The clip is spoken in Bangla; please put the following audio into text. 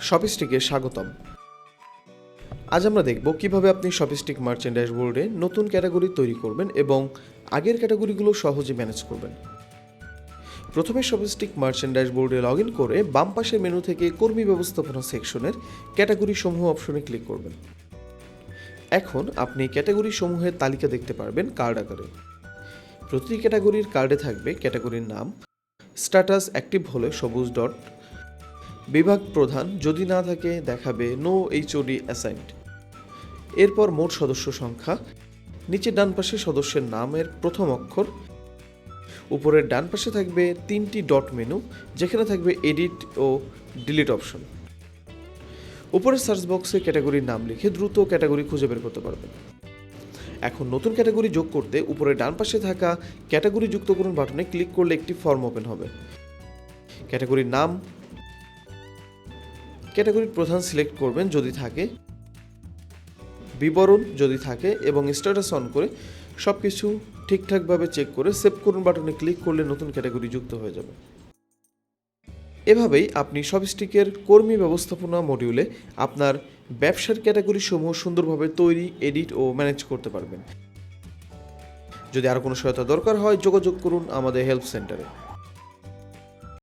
শপিস্টিকে স্বাগতম। আজ আমরা দেখব কীভাবে আপনি শপিস্টিক মার্চেন্ট ড্যাশবোর্ডে নতুন ক্যাটাগরি তৈরি করবেন এবং আগের ক্যাটাগরিগুলো সহজে ম্যানেজ করবেন। প্রথমে শপিস্টিক মার্চেন্ট ড্যাশবোর্ডে লগ ইন করে বাম পাশের মেনু থেকে কর্মী ব্যবস্থাপনা সেকশনের ক্যাটাগরি সমূহ অপশনে ক্লিক করবেন। এখন আপনি ক্যাটাগরি সমূহের তালিকা দেখতে পারবেন কার্ড আকারে। প্রতিটি ক্যাটাগরির কার্ডে থাকবে ক্যাটাগরির নাম, স্ট্যাটাস অ্যাক্টিভ হলে সবুজ ডট বিভাগ প্রধান যদি না থাকে, দেখাবে নো এইচওডি অ্যাসাইন্ড এরপর মোট সদস্য সংখ্যা নিচে ডান পাশে সদস্যের নামের প্রথম অক্ষর, উপরের ডান পাশে থাকবে তিনটি ডট মেনু যেখানে থাকবে এডিট ও ডিলিট অপশন উপরের সার্চ বক্সে ক্যাটাগরির নাম লিখে দ্রুত ক্যাটাগরি খুঁজে বের করতে পারবেন। এখন নতুন ক্যাটাগরি যোগ করতে উপরে ডান পাশে থাকা ক্যাটাগরি যুক্ত করুন বাটনে ক্লিক করলে একটি ফর্ম ওপেন হবে। ক্যাটাগরির নাম ক্যাটাগরির প্রধান সিলেক্ট করবেন যদি থাকে, বিবরণ যদি থাকে এবং স্ট্যাটাস অন করে সব কিছু ঠিকঠাকভাবে চেক করে সেভ করুন বাটনে ক্লিক করলে নতুন ক্যাটাগরি যুক্ত হয়ে যাবে। এভাবেই আপনি সবস্টিকের কর্মী ব্যবস্থাপনা মডিউলে আপনার ব্যবসার ক্যাটাগরি সমূহ সুন্দরভাবে তৈরি এডিট ও ম্যানেজ করতে পারবেন। যদি আরও কোনো সহায়তা দরকার হয় যোগাযোগ করুন আমাদের হেল্প সেন্টারে